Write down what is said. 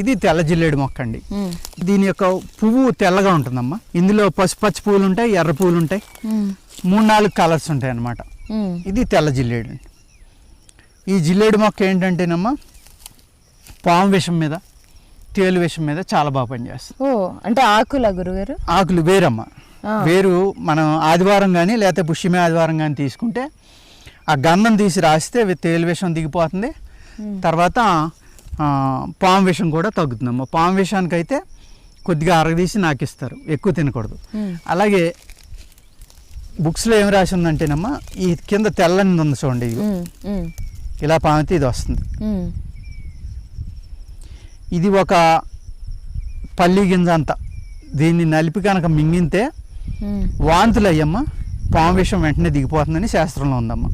ఇది తెల్ల జిల్లేడు మొక్క అండి. దీని యొక్క పువ్వు తెల్లగా ఉంటుందమ్మా. ఇందులో పసుపచ్చ పువ్వులు ఉంటాయి ఎర్ర పువ్వులు ఉంటాయి మూడు నాలుగు కలర్స్ ఉంటాయి అన్నమాట. ఇది తెల్ల జిల్లేడు అండి. ఈ జిల్లేడు మొక్క ఏంటంటేనమ్మా పాము విషం మీద తేలు విషం మీద చాలా బాగా పనిచేస్తుంది. ఓ అంటే ఆకులా గురుగారు? ఆకులు వేరమ్మ. వేరు మనం ఆదివారం కానీ లేకపోతే పుష్యమే ఆదివారం కానీ తీసుకుంటే ఆ గంధం తీసి రాస్తే తేలు విషం దిగిపోతుంది. తర్వాత పాము విషం కూడా తగ్గుతుందమ్మ. పాము విషానికైతే కొద్దిగా అరగదీసి నాకు ఇస్తారు ఎక్కువ తినకూడదు. అలాగే బుక్స్లో ఏం రాసి ఉందంటేనమ్మా ఈ కింద తెల్లని ఉంది చూడండి ఇది ఇలా పామితే ఇది వస్తుంది. ఇది ఒక పల్లి గింజ అంత దీన్ని నలిపి కనుక మింగితే. వాంతులు అయ్యమ్మ పాము విషం వెంటనే దిగిపోతుందని శాస్త్రంలో ఉందమ్మా.